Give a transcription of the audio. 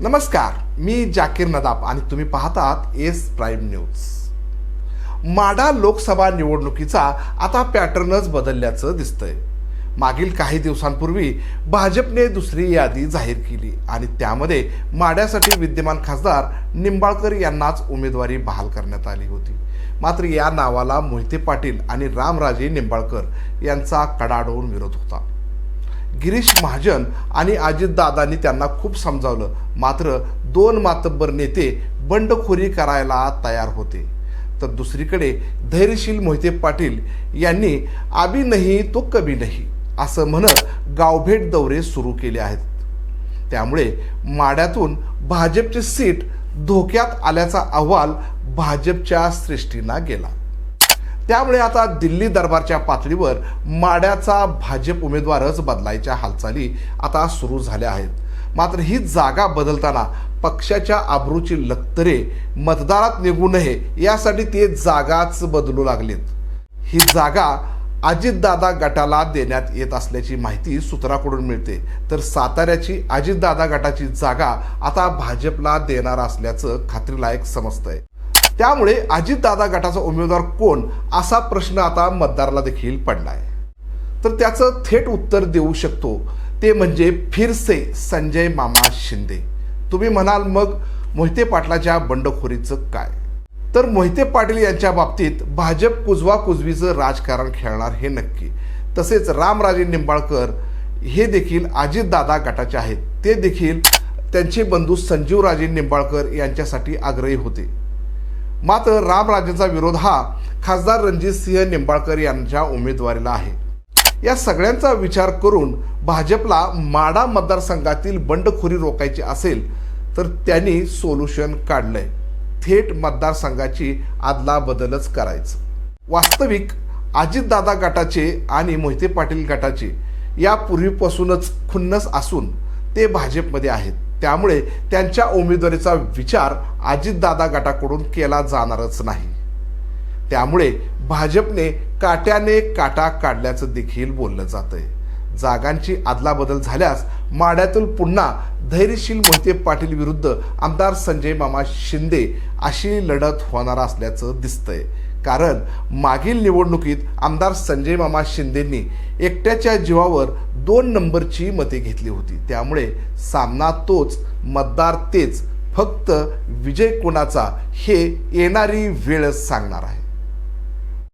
नमस्कार मी जाकीर नदाब आणि तुम्ही पाहतात S prime news. Madha Lok Sabha निवडणुकीचा आता पॅटर्नच बदलल्याचं दिसतंय. मागील काही दिवसांपूर्वी भाजपने दुसरी यादी जाहीर केली आणि त्यामध्ये माड्यासाठी विद्यमान खासदार निंबाळकर यांनाच उमेदवारी बहाल करण्यात आली होती. मात्र या नावाला मोहिते पाटील आणि रामराजे निंबाळकर यांचा कडाडून विरोध होता. गिरीश महाजन आणि अजितदादांनी त्यांना खूप समजावलं. मात्र दोन मातब्बर नेते बंडखोरी करायला तयार होते. तर दुसरीकडे धैर्यशील मोहिते पाटील यांनी आबी नाही तो कभी नाही असं म्हणत गावभेट दौरे सुरू केले आहेत. त्यामुळे माड्यातून भाजपची सीट धोक्यात आल्याचा अहवाल भाजपच्या श्रेष्ठींना गेला. त्यामुळे आता दिल्ली दरबारच्या पातळीवर माड्याचा भाजप उमेदवारच बदलायच्या हालचाली आता सुरू झाल्या आहेत. मात्र ही जागा बदलताना पक्षाच्या आबरूची लक्तरे मतदारात निघू नये यासाठी ते जागाच बदलू लागलेत. ही जागा अजितदादा गटाला देण्यात येत असल्याची माहिती सूत्राकडून मिळते. तर साताऱ्याची अजितदादा गटाची जागा आता भाजपला देणार असल्याचं खात्रीलायक समजतंय. त्यामुळे अजितदादा गटाचा उमेदवार कोण असा प्रश्न आता मतदाराला देखील पडलाय. तर त्याचं थेट उत्तर देऊ शकतो ते म्हणजे फिरसे संजय मामा शिंदे. तुम्ही म्हणाल मग मोहिते पाटलाच्या बंडखोरीचं काय? तर मोहिते पाटील यांच्या बाबतीत भाजप कुजवा कुजवीचं राजकारण खेळणार हे नक्की. तसेच रामराजे निंबाळकर हे देखील अजितदादा गटाचे आहेत. ते देखील त्यांचे बंधू संजीवराजे निंबाळकर यांच्यासाठी आग्रही होते. मात्र रामराजेंचा विरोध हा खासदार रणजित सिंह निंबाळकर यांच्या उमेदवारीला आहे. या सगळ्यांचा विचार करून भाजपला माडा मतदारसंघातील बंडखोरी रोखायची असेल तर त्यांनी सोल्युशन काढलंय. थेट मतदारसंघाची आदला बदलच करायचं. वास्तविक अजितदादा गटाचे आणि मोहिते पाटील गटाचे यापूर्वीपासूनच खुन्नस असून ते भाजपमध्ये आहेत. त्यामुळे त्यांच्या उमेदवारीचा विचार अजितदादा गटाकडून केला जाणारच नाही. त्यामुळे भाजपने काट्याने काटा काढल्याचं देखील बोललं जातंय. जागांची अदलाबदल झाल्यास माड्यातून पुन्हा धैर्यशील मोहिते पाटील विरुद्ध आमदार संजय मामा शिंदे अशी लढत होणार असल्याचं दिसतंय. कारण मागील निवडणुकीत आमदार संजय मामा शिंदेंनी एकट्याच्या जीवावर दोन नंबरची मते घेतली होती. त्यामुळे सामना तोच मतदार तेच फक्त विजय कोणाचा हे येणारी वेळच सांगणार आहे.